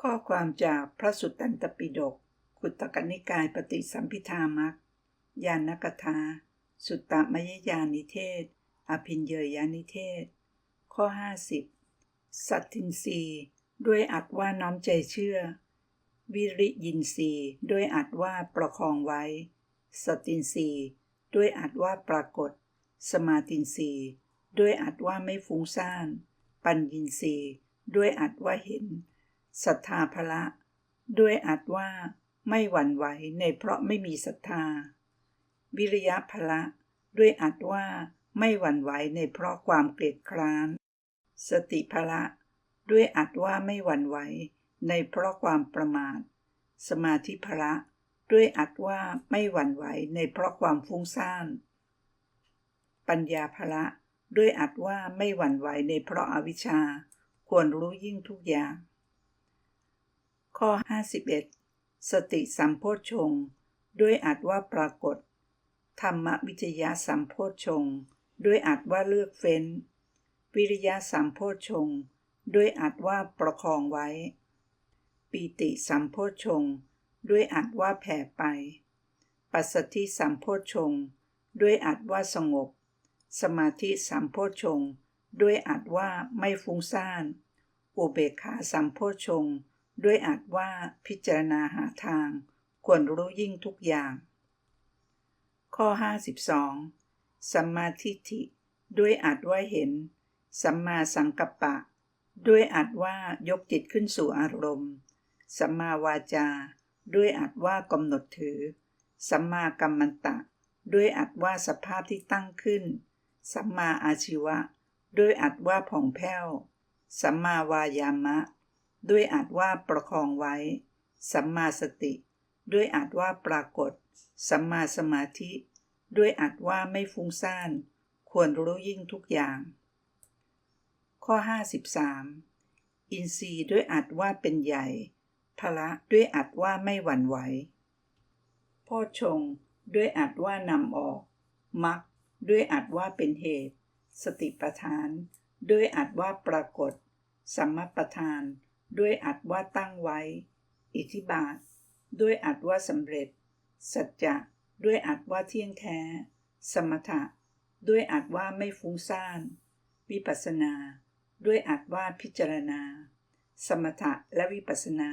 ข้อความจากพระสุตตันตปิฎกขุตตกนิกายปฏิสัมพิธามักยานกถาสุตตมยญานิเทศ อภินเยยานิเทศ ข้อ 50 สัตทินรีด้วยอัดว่าน้อมใจเชื่อ วิริยินรีด้วยอัดว่าประคองไว้ สตินรีด้วยอัดว่าปรากฏ สมาตินรีด้วยอัดว่าไม่ฟุ้งซ่าน ปัญญินรีด้วยอัดว่าเห็น ศรัทธาภละ ด้วยอัดว่าไม่หวั่นไหวในเพราะไม่มีศรัทธา วิริยะภละ ด้วยอัดว่าไม่หวั่นไหวในเพราะความเกลียดคร้าน สติภละ ด้วยอัดว่าไม่หวั่นไหวในเพราะความประมาท สมาธิภละ ด้วยอัดว่าไม่หวั่นไหวในเพราะความฟุ้งซ่าน ปัญญาภละ ด้วยอัดว่าไม่หวั่นไหวในเพราะอาวิชชา ควรรู้ยิ่งทุกอย่าง ข้อ 51 สติสัมโพชฌงด้วยอัดว่าปรากฏ ธรรมวิจยะสัมโพชฌงด้วยอัดว่าเลือกเฟ้น วิริยะสัมโพชฌงด้วยอัดว่าประคองไว้ ปีติสัมโพชฌงด้วยอัดว่าแผ่ไป ปัสสติสัมโพชฌงด้วยอัดว่าสงบ สมาธิสัมโพชฌงด้วยอัดว่าไม่ฟุ้งซ่าน อุเบกขาสัมโพชฌง ด้วยอาจว่าพิจารณาหาทาง ควรรู้ยิ่งทุกอย่าง ข้อ 52 สัมมาทิฏฐิ ด้วยอาจว่าเห็น สัมมาสังกัปปะ ด้วยอาจว่ายกจิตขึ้นสู่อารมณ์ สัมมาวาจา ด้วยอาจว่ากำหนดถือ สัมมากัมมันตะ ด้วยอาจว่าสภาพที่ตั้งขึ้น สัมมาอาชีวะ ด้วยอาจว่าผ่องแผ้ว สัมมาวายามะ ด้วยอาจว่าประคองไว้ สัมมาสติ ด้วยอาจว่าปรากฏ สัมมาสมาธิ ด้วยอาจว่าไม่ฟุ้งซ่าน ควรรู้ยิ่งทุกอย่าง ข้อ 53 อินทรีย์ด้วยอาจว่าเป็นใหญ่พละด้วยอาจว่าไม่หวั่นไหวพ่อชง ด้วยอาจว่านำออกมักด้วยอาจว่าเป็นเหตุ สติปทาน ด้วยอาจว่าปรากฏ สัมมปทาน ด้วยอัดว่าตั้งไว้ อิทธิบาท ด้วยอัดว่าสำเร็จ สัจจะด้วยอัดว่าเที่ยงแท้ สมถะ ด้วยอัดว่าไม่ฟุ้งซ่าน วิปัสนา ด้วยอัดว่าพิจารณา สมถะและวิปัสนา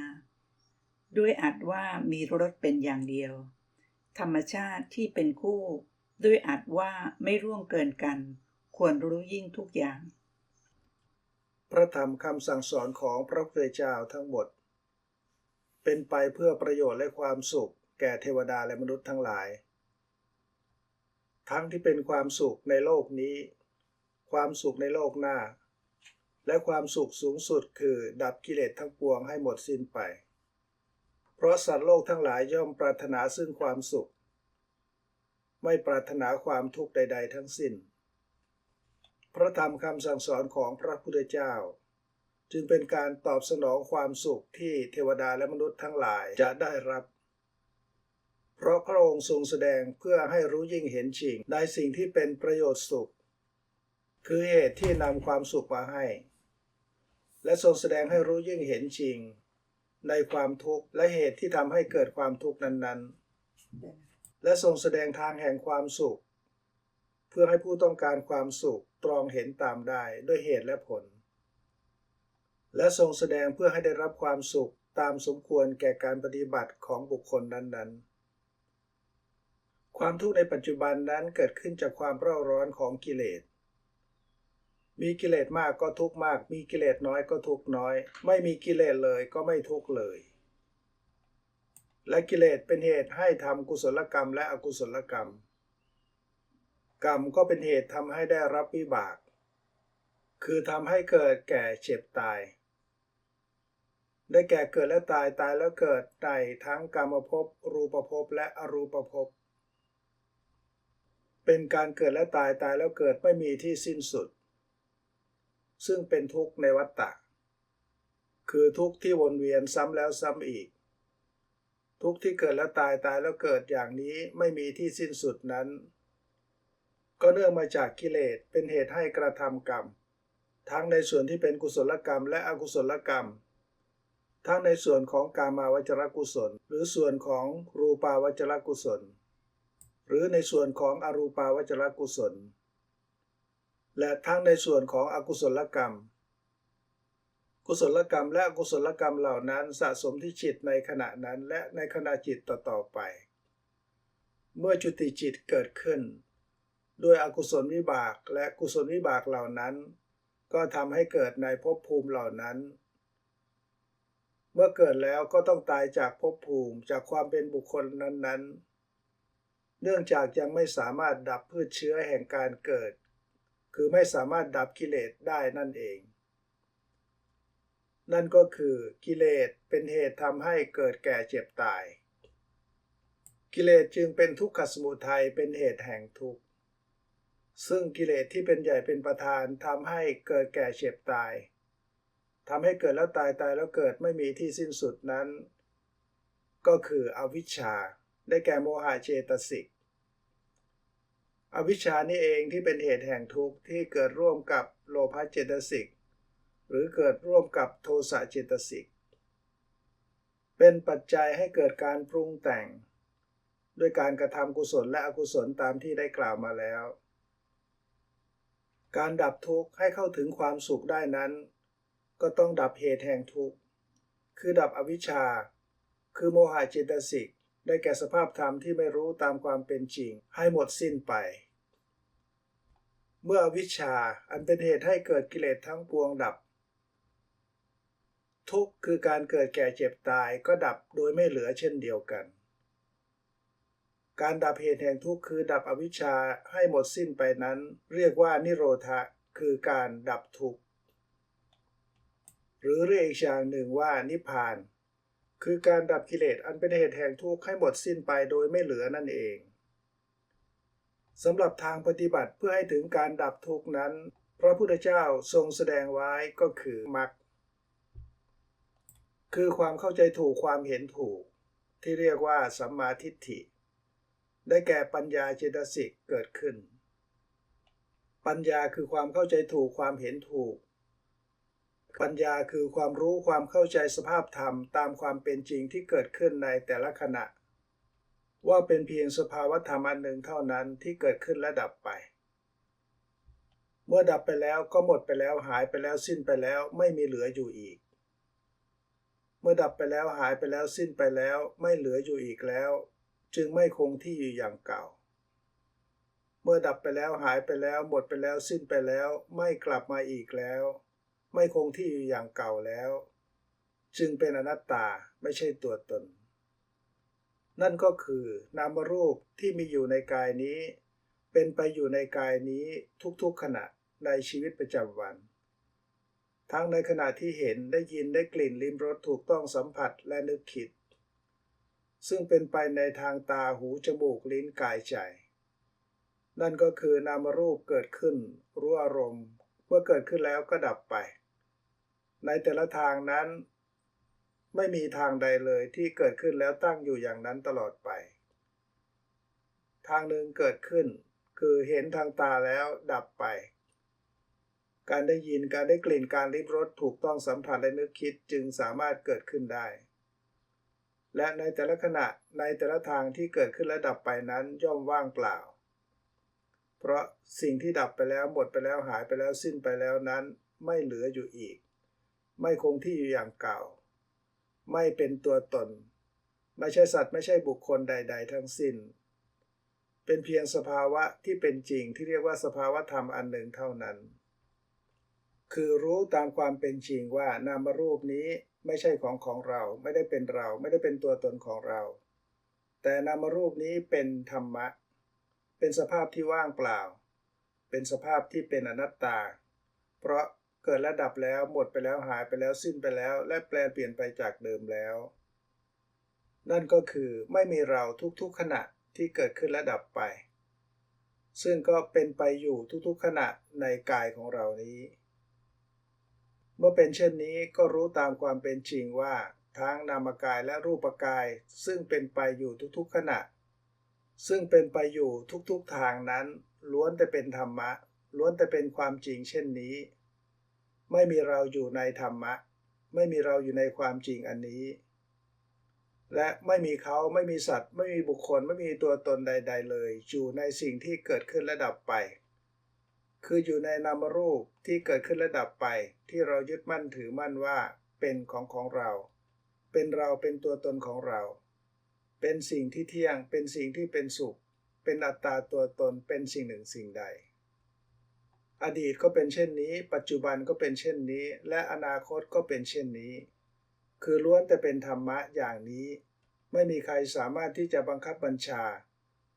ด้วยอัดว่ามีรสเป็นอย่างเดียว ธรรมชาติที่เป็นคู่ ด้วยอัดว่าไม่ร่วงเกินกัน ควรรู้ยิ่งทุกอย่าง ระธรรมคำสั่งสอนของพระพุทธเจ้าทั้งหมด เป็นไปเพื่อประโยชน์และความสุข แก่เทวดาและมนุษย์ทั้งหลาย ทั้งที่เป็นความสุขในโลกนี้ ความสุขในโลกหน้า และความสุขสูงสุดคือดับกิเลสทั้งปวงให้หมดสิ้นไป เพราะสัตว์โลกทั้งหลายย่อมปรารถนาซึ่งความสุข ไม่ปรารถนาความทุกข์ใด ๆ ทั้งสิ้น พระธรรมคำสั่งสอนของพระพุทธเจ้า จึงเป็นการตอบสนองความสุขที่เทวดาและมนุษย์ทั้งหลายจะได้รับ เพราะพระองค์ทรงแสดงเพื่อให้รู้ยิ่งเห็นจริงในสิ่งที่เป็นประโยชน์สุข คือเหตุที่นำความสุขมาให้ และทรงแสดงให้รู้ยิ่งเห็นจริง ในความทุกข์และเหตุที่ทำให้เกิดความทุกข์นั้นๆ และทรงแสดงทางแห่งความสุข พื่อให้ผู้ต้องการความสุขตรองเห็นตามได้ด้วยเหตุและผล และทรงแสดงเพื่อให้ได้รับความสุขตามสมควรแก่การปฏิบัติของบุคคลนั้นๆ ความทุกข์ในปัจจุบันนั้นเกิดขึ้นจากความเร่าร้อนของกิเลส มีกิเลสมากก็ทุกข์มาก มีกิเลสน้อยก็ทุกข์น้อย ไม่มีกิเลสเลยก็ไม่ทุกข์เลย และกิเลสเป็นเหตุให้ทำกุศลกรรมและอกุศลกรรม กรรมก็เป็นเหตุทำให้ได้รับวิบาก คือทำให้เกิดแก่เจ็บตาย ได้แก่เกิดและตายตายแล้วเกิดในทั้งกรรมภพรูปภพและอรูปภพเป็นการเกิดและตายตายแล้วเกิดไม่มีที่สิ้นสุด ซึ่งเป็นทุกข์ในวัฏฏะคือทุกข์ที่วนเวียนซ้ำแล้วซ้ำอีก ทุกข์ที่เกิดและตายตายแล้วเกิดอย่างนี้ไม่มีที่สิ้นสุดนั้น ก็เนื่องมาจากกิเลสเป็นเหตุให้กระทำกรรม ทั้งในส่วนที่เป็นกุศลกรรม และอกุศลกรรม ทั้งในส่วนของกามาวจรกุศล หรือส่วนของรูปาวจรกุศล หรือในส่วนของอรูปาวจรกุศล และทั้งในส่วนของอกุศลกรรม กุศลกรรมและอกุศลกรรมเหล่านั้นสะสมที่จิตในขณะนั้นและในขณะจิตต่อๆไป เมื่อจุติจิตเกิดขึ้น ด้วยอกุศลวิบากและกุศลวิบากเหล่านั้น ก็ทำให้เกิดในภพภูมิเหล่านั้น เมื่อเกิดแล้วก็ต้องตายจากภพภูมิจากความเป็นบุคคลนั้นๆ เนื่องจากยังไม่สามารถดับพืชเชื้อแห่งการเกิด คือไม่สามารถดับกิเลสได้นั่นเอง นั่นก็คือกิเลสเป็นเหตุทำให้เกิดแก่เจ็บตาย กิเลสจึงเป็นทุกขสมุทัยเป็นเหตุแห่งทุกข์ ซึ่งกิเลสที่เป็นใหญ่เป็นประธานทำให้เกิดแก่เจ็บตายทำให้เกิดแล้วตายตายแล้วเกิดไม่มีที่สิ้นสุดนั้น ก็คืออวิชชา ได้แก่โมหะเจตสิก อวิชชานี่เองที่เป็นเหตุแห่งทุกข์ที่เกิดร่วมกับโลภะเจตสิก หรือเกิดร่วมกับโทสะเจตสิก เป็นปัจจัยให้เกิดการปรุงแต่ง ด้วยการกระทำกุศลและอกุศลตามที่ได้กล่าวมาแล้ว การดับทุกข์ให้เข้าถึงความสุขได้นั้น ก็ต้องดับเหตุแห่งทุกข์ คือดับอวิชชา คือโมหะเจตสิก ได้แก่สภาพธรรมที่ไม่รู้ตามความเป็นจริง ให้หมดสิ้นไป เมื่ออวิชชาอันเป็นเหตุให้เกิดกิเลสทั้งปวงดับ ทุกข์คือการเกิดแก่เจ็บตายก็ดับโดยไม่เหลือเช่นเดียวกัน การดับเหตุแห่งทุกข์คือดับอวิชชาให้หมดสิ้นไปนั้น เรียกว่านิโรธะคือการดับทุกข์หรือเรียกอีกอย่างหนึ่งว่านิพพาน คือการดับกิเลสอันเป็นเหตุแห่งทุกข์ให้หมดสิ้นไปโดยไม่เหลือนั่นเองสำหรับทางปฏิบัติเพื่อให้ถึงการดับทุกข์นั้น พระพุทธเจ้าทรงแสดงไว้ก็คือมรรคคือความเข้าใจถูกความเห็นถูก ที่เรียกว่าสัมมาทิฏฐิ ได้แก่ปัญญาเจตสิกเกิดขึ้น ปัญญาคือความเข้าใจถูกความเห็นถูก ปัญญาคือความรู้ความเข้าใจสภาพธรรมตามความเป็นจริงที่เกิดขึ้นในแต่ละขณะ ว่าเป็นเพียงสภาวธรรมอันหนึ่งเท่านั้นที่เกิดขึ้นและดับไป เมื่อดับไปแล้วก็หมดไปแล้วหายไปแล้วสิ้นไปแล้วไม่มีเหลืออยู่อีก เมื่อดับไปแล้วหายไปแล้วสิ้นไปแล้วไม่เหลืออยู่อีกแล้ว จึงไม่คงที่อยู่อย่างเก่า เมื่อดับไปแล้วหายไปแล้วหมดไปแล้วสิ้นไปแล้ว ไม่กลับมาอีกแล้ว ไม่คงที่อยู่อย่างเก่าแล้ว จึงเป็นอนัตตาไม่ใช่ตัวตน นั่นก็คือนามรูปที่มีอยู่ในกายนี้ เป็นไปอยู่ในกายนี้ทุกๆขณะในชีวิตประจำวัน ทั้งในขณะที่เห็นได้ยินได้กลิ่นลิ้มรสถูกต้องสัมผัสและนึกคิด ซึ่งเป็นไปในทางตาหูจมูกลิ้นกายใจ นั่นก็คือนามรูปเกิดขึ้น รู้อารมณ์ เมื่อเกิดขึ้นแล้วก็ดับไป ในแต่ละทางนั้น ไม่มีทางใดเลยที่เกิดขึ้นแล้วตั้งอยู่อย่างนั้นตลอดไป ทางหนึ่งเกิดขึ้น คือเห็นทางตาแล้วดับไป การได้ยินการได้กลิ่นการริบรสถูกต้องสัมผัสและนึกคิดจึงสามารถเกิดขึ้นได้ และในแต่ละขณะในแต่ละทางที่เกิดขึ้นและดับไปนั้นย่อมว่างเปล่า เพราะสิ่งที่ดับไปแล้วหมดไปแล้วหายไปแล้วสิ้นไปแล้วนั้น ไม่เหลืออยู่อีก ไม่คงที่อยู่อย่างเก่า ไม่เป็นตัวตน ไม่ใช่สัตว์ไม่ใช่บุคคลใด ๆ ทั้งสิ้น เป็นเพียงสภาวะที่เป็นจริงที่เรียกว่าสภาวะธรรมอันหนึ่งเท่านั้น คือรู้ตามความเป็นจริงว่านามรูปนี้ ไม่ใช่ของของเรา ไม่ได้เป็นเรา ไม่ได้เป็นตัวตนของเรา แต่นามรูปนี้เป็นธรรมะ เป็นสภาพที่ว่างเปล่า เป็นสภาพที่เป็นอนัตตา เพราะเกิดและดับแล้วหมดไปแล้วหายไปแล้วสิ้นไปแล้ว และแปลเปลี่ยนไปจากเดิมแล้ว นั่นก็คือไม่มีเราทุกๆขณะที่เกิดขึ้นและดับไป ซึ่งก็เป็นไปอยู่ทุกๆขณะในกายของเรานี้ เมื่อเป็นเช่นนี้ก็รู้ตามความเป็นจริงว่า ทั้งนามกายและรูปกาย ซึ่งเป็นไปอยู่ทุกๆขณะ ซึ่งเป็นไปอยู่ทุกๆทางนั้น ล้วนแต่เป็นธรรมะ ล้วนแต่เป็นความจริงเช่นนี้ ไม่มีเราอยู่ในธรรมะ ไม่มีเราอยู่ในความจริงอันนี้ และไม่มีเขาไม่มีสัตว์ ไม่มีบุคคลไม่มีตัวตนใด ๆ เลย อยู่ในสิ่งที่เกิดขึ้นและดับไป คืออยู่ในนามรูปที่เกิดขึ้นและดับไป ที่เรายึดมั่นถือมั่นว่า เป็นของของเรา เป็นเราเป็นตัวตนของเรา เป็นสิ่งที่เที่ยง เป็นสิ่งที่เป็นสุข เป็นอัตตาตัวตนเป็นสิ่งหนึ่งสิ่งใด อดีตก็เป็นเช่นนี้ ปัจจุบันก็เป็นเช่นนี้ และอนาคตก็เป็นเช่นนี้ คือล้วนแต่เป็นธรรมะอย่างนี้ ไม่มีใครสามารถที่จะบังคับบัญชา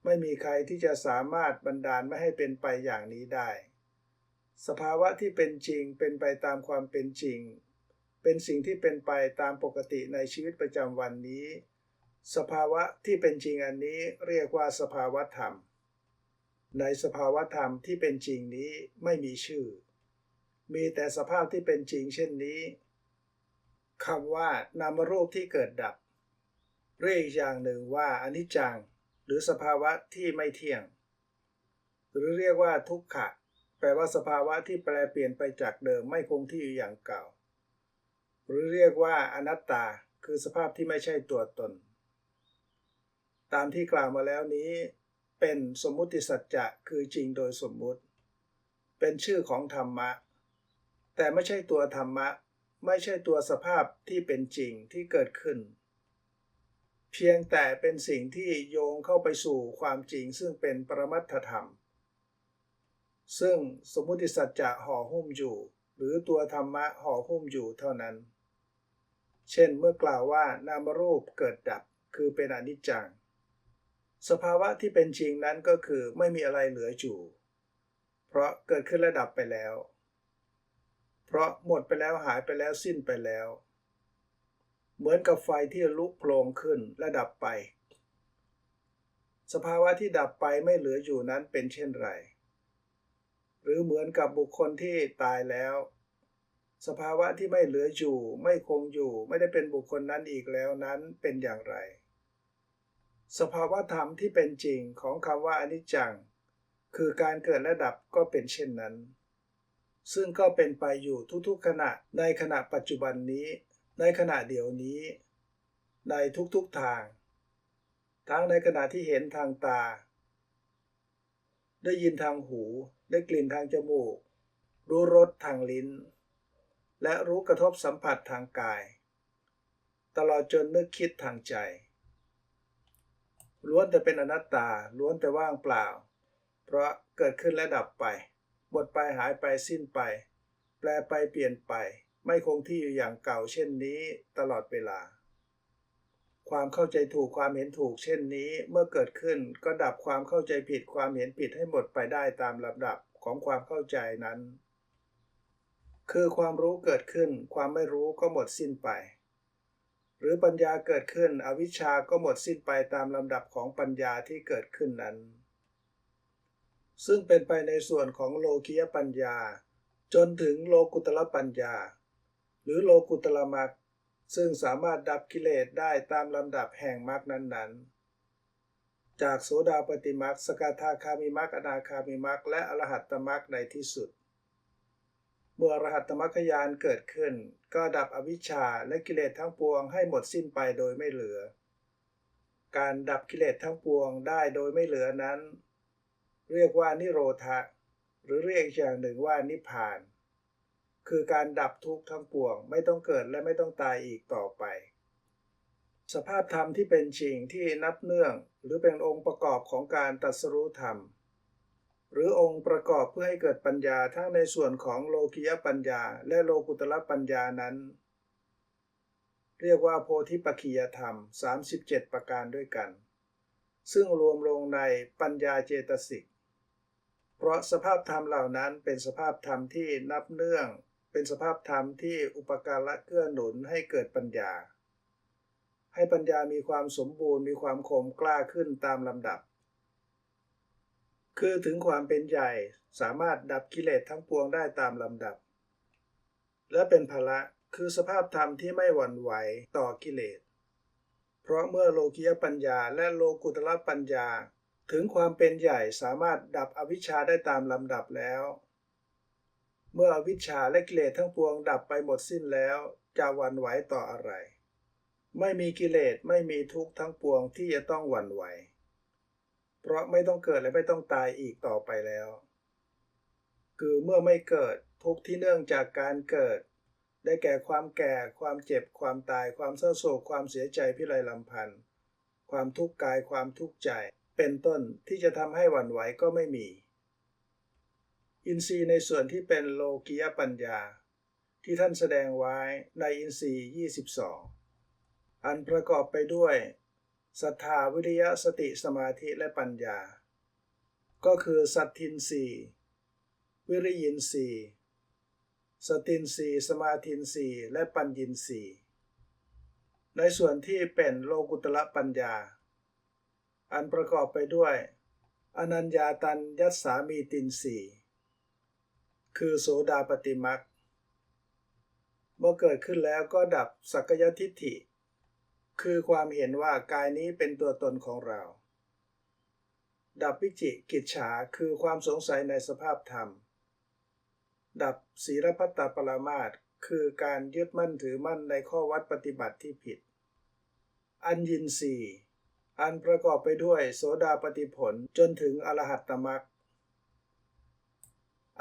ไม่มีใครที่จะสามารถบันดาลไม่ให้เป็นไปอย่างนี้ได้ สภาวะที่เป็นจริงเป็นไปตามความเป็นจริง เป็นสิ่งที่เป็นไปตามปกติในชีวิตประจำวันนี้ สภาวะที่เป็นจริงอันนี้เรียกว่าสภาวะธรรม ในสภาวะธรรมที่เป็นจริงนี้ไม่มีชื่อ มีแต่สภาพที่เป็นจริงเช่นนี้คำว่านามรูปที่เกิดดับ เรียกอีกอย่างหนึ่งว่าอนิจจัง หรือสภาวะที่ไม่เที่ยง หรือเรียกว่าทุกขะ แปลว่าสภาวะที่แปลเปลี่ยนไปจากเดิมไม่คงที่อยู่อย่างเก่า หรือเรียกว่าอนัตตาคือสภาพที่ไม่ใช่ตัวตน ตามที่กล่าวมาแล้วนี้ เป็นสมมุติสัจจะคือจริงโดยสมมุติ เป็นชื่อของธรรมะ แต่ไม่ใช่ตัวธรรมะ ไม่ใช่ตัวสภาพที่เป็นจริงที่เกิดขึ้น เพียงแต่เป็นสิ่งที่โยงเข้าไปสู่ความจริงซึ่งเป็นปรมัตถธรรม ซึ่งสมมุติสัจจะห่อหุ้มอยู่ หรือตัวธรรมะห่อหุ้มอยู่เท่านั้น เช่นเมื่อกล่าวว่านามรูปเกิดดับคือเป็นอนิจจัง สภาวะที่เป็นจริงนั้นก็คือไม่มีอะไรเหลืออยู่ เพราะเกิดขึ้นและดับไปแล้ว เพราะหมดไปแล้วหายไปแล้วสิ้นไปแล้ว เหมือนกับไฟที่ลุกโผล่ขึ้นและดับไป สภาวะที่ดับไปไม่เหลืออยู่นั้นเป็นเช่นไร หรือเหมือนกับบุคคลที่ตายแล้ว สภาวะที่ไม่เหลืออยู่ ไม่คงอยู่ ไม่ได้เป็นบุคคลนั้นอีกแล้วนั้นเป็นอย่างไร สภาวะธรรมที่เป็นจริงของคำว่าอนิจจัง คือการเกิดและดับก็เป็นเช่นนั้น ซึ่งก็เป็นไปอยู่ทุกๆขณะในขณะปัจจุบันนี้ ในขณะเดี๋ยวนี้ ในทุกๆทาง ทั้งในขณะที่เห็นทางตา ได้ยินทางหู ได้กลิ่นทางจมูก รู้รสทางลิ้น และรู้กระทบสัมผัสทางกาย ตลอดจนนึกคิดทางใจ ล้วนแต่เป็นอนัตตา ล้วนแต่ว่างเปล่า เพราะเกิดขึ้นและดับไป หมดไปหายไปสิ้นไป แปลไปเปลี่ยนไป ไม่คงที่อยู่อย่างเก่าเช่นนี้ตลอดเวลา ความเข้าใจถูกความเห็นถูก เช่นนี้เมื่อเกิดขึ้นก็ดับความเข้าใจผิดความเห็นผิดให้หมดไปได้ตามลำดับของความเข้าใจนั้น คือความรู้เกิดขึ้น ความไม่รู้ก็หมดสิ้นไป หรือปัญญาเกิดขึ้น อวิชชาก็หมดสิ้นไปตามลำดับของปัญญาที่เกิดขึ้นนั้น ซึ่งเป็นไปในส่วนของโลกิยปัญญา จนถึงโลกุตละปัญญา หรือโลกุตละมรรค ซึ่งสามารถดับกิเลสได้ตามลำดับแห่งมรรคนั้นๆ จากโสดาปฏิมรรคสกทาคามิมรรคอนาคามิมรรคและอรหัตตมรรคในที่สุด เมื่ออรหัตตมรรคยานเกิดขึ้น ก็ดับอวิชชาและกิเลสทั้งปวงให้หมดสิ้นไปโดยไม่เหลือ การดับกิเลสทั้งปวงได้โดยไม่เหลือนั้น เรียกว่านิโรธะหรือเรียกอย่างหนึ่งว่านิพพาน คือการดับทุกข์ทั้งปวง ไม่ต้องเกิดและไม่ต้องตายอีกต่อไป สภาพธรรมที่เป็นจริงที่นับเนื่อง หรือเป็นองค์ประกอบของการตัสรู้ธรรม หรือองค์ประกอบเพื่อให้เกิดปัญญาทั้งในส่วนของโลกิยปัญญา และโลกุตละปัญญานั้น เรียกว่าโพธิปัจขียธรรม 37 ประการด้วยกัน ซึ่งรวมลงในปัญญาเจตสิกเพราะสภาพธรรมเหล่านั้นเป็นสภาพธรรมที่นับเนื่อง เป็นสภาพธรรมที่อุปการะเกื้อหนุนให้เกิดปัญญา ให้ปัญญามีความสมบูรณ์มีความคมกล้าขึ้นตามลำดับ คือถึงความเป็นใหญ่สามารถดับกิเลสทั้งปวงได้ตามลำดับ และเป็นภละคือสภาพธรรมที่ไม่หวั่นไหวต่อกิเลส เพราะเมื่อโลกิยปัญญาและโลกุตละปัญญา ถึงความเป็นใหญ่สามารถดับอวิชชาได้ตามลำดับแล้ว มื่อวิชชาและกิเลสทั้งปวงดับไปหมดสิ้นแล้ว จะหวั่นไหวต่ออะไร ไม่มีกิเลสไม่มีทุกข์ทั้งปวงที่จะต้องหวั่นไหว เพราะไม่ต้องเกิดและไม่ต้องตายอีกต่อไปแล้ว คือเมื่อไม่เกิดทุกข์ที่เนื่องจากการเกิด ได้แก่ความแก่ ความเจ็บ ความตาย ความเศร้าโศก ความเสียใจพิไรลำพันธ์ ความทุกข์กาย ความทุกข์ใจ เป็นต้นที่จะทำให้หวั่นไหวก็ไม่มี อินทรีย์ในส่วนที่เป็นโลกิยปัญญา ที่ท่านแสดงไว้ในอินทรีย์ 22 อันประกอบไปด้วยศรัทธาวิริยะสติสมาธิและปัญญา ก็คือสัตทินสีวิริยินสีสตินสีสมาธินสีและปัญญินสีในส่วนที่เป็นโลกุตละปัญญา อันประกอบไปด้วย อนัญญาตัญยัสสามีตินสี คือโสดาปฏิมักเมื่อเกิดขึ้นแล้วก็ดับสักยทิฏฐิ คือความเห็นว่ากายนี้เป็นตัวตนของเรา ดับวิจิกิจฉาคือความสงสัยในสภาพธรรม ดับศีรพัตตปรามาตคือการยึดมั่นถือมั่นในข้อวัดปฏิบัติที่ผิด อัญญินสีอันประกอบไปด้วยโสดาปฏิผลจนถึงอรหัตตมรรค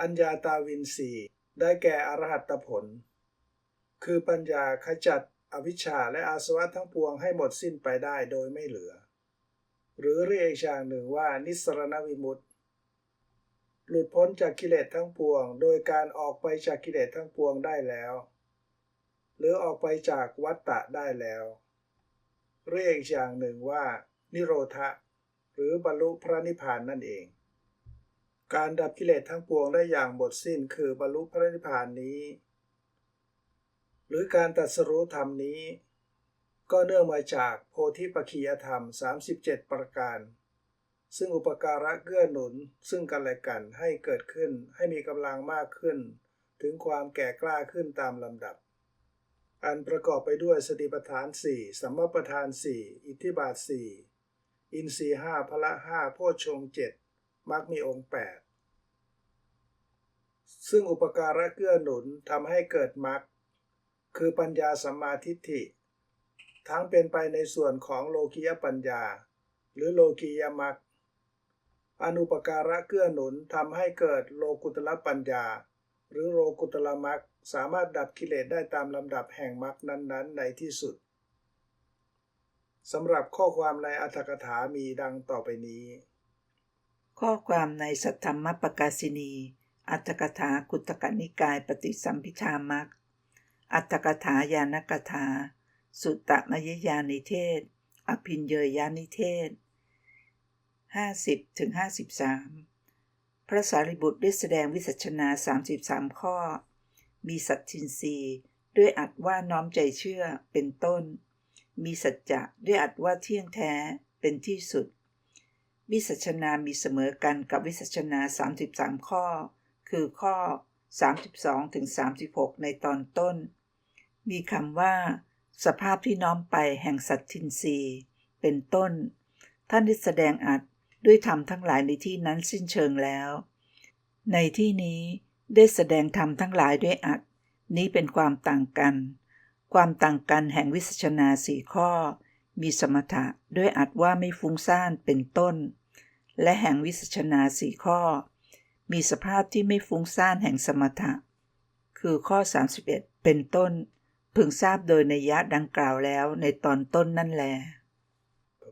อัญญาตาวินสีได้แก่อรหัตผล คือปัญญาขจัดอวิชชาและอาสวะทั้งปวงให้หมดสิ้นไปได้โดยไม่เหลือ หรือเรียกอีกอย่างหนึ่งว่านิสรณวิมุตติ หลุดพ้นจากกิเลสทั้งปวง โดยการออกไปจากกิเลสทั้งปวงได้แล้ว หรือออกไปจากวัฏฏะได้แล้ว เรียกอีกอย่างหนึ่งว่า นิโรธะ หรือบรรลุพระนิพพานนั่นเอง การดับกิเลสทั้งปวงได้อย่างหมดสิ้นคือบรรลุพระนิพพานนี้ หรือการตรัสรู้ธรรมนี้ ก็เนื่องมาจากโพธิปัจขียธรรม 37 ประการ ซึ่งอุปการะเกื้อหนุนซึ่งกันและกันให้เกิดขึ้นให้มีกำลังมากขึ้น ถึงความแก่กล้าขึ้นตามลำดับ อันประกอบไปด้วยสติปัฏฐาน 4 สัมมาปัฏฐาน 4 อิทธิบาท 4 อินทรีย์5พละ5โพชฌงค์7 มรรคมีองค์ 8 ซึ่งอุปการะเกื้อหนุนทำให้เกิดมรรคคือปัญญาสัมมาทิฏฐิ ทั้งเป็นไปในส่วนของโลกิยปัญญา หรือโลกียมรรคอนุปการะเกื้อหนุนทำให้เกิดโลกุตละปัญญา หรือโลกุตละมรรคสามารถดับกิเลสได้ตามลำดับแห่งมรรคนั้นๆ ในที่สุดสำหรับข้อความในอัตถกถามีดังต่อไปนี้ ข้อความในสัทธรรมปกาสินี อัตถกถากุตกนิกายปฏิสัมพิธามักอัตถกถายานกถา สุตตมยญานิเทศ อภินเยยานิเทศ 50ถึง53 พระสารีบุตรได้แสดงวิสัชนา 33 ข้อ มีสัจจินรีด้วยอัดว่าน้อมใจเชื่อเป็นต้น มีสัจจะด้วยอัดว่าเที่ยงแท้เป็นที่สุด วิสัชนามีเสมอกันกับวิสัชนา 33 ข้อ คือข้อ 32ถึง36 ในตอนต้น มีคำว่า สภาพที่น้อมไปแห่งสัตทินรีเป็นต้น ท่านได้แสดงอัดด้วยธรรมทั้งหลายในที่นั้นสิ้นเชิงแล้ว ในที่นี้ได้แสดงธรรมทั้งหลายด้วยอัดนี้เป็นความต่างกัน ความต่างกันแห่งวิสัชนาสี่ข้อ มีสมถะด้วยอัดว่าไม่ฟุ้งซ่านเป็นต้น และแห่งวิสัชนาสี่ข้อ มีสภาพที่ไม่ฟุ้งซ่านแห่งสมถะ คือข้อ 31 เป็นต้น พึงทราบโดยในยะดังกล่าวแล้วในตอนต้นนั่นแล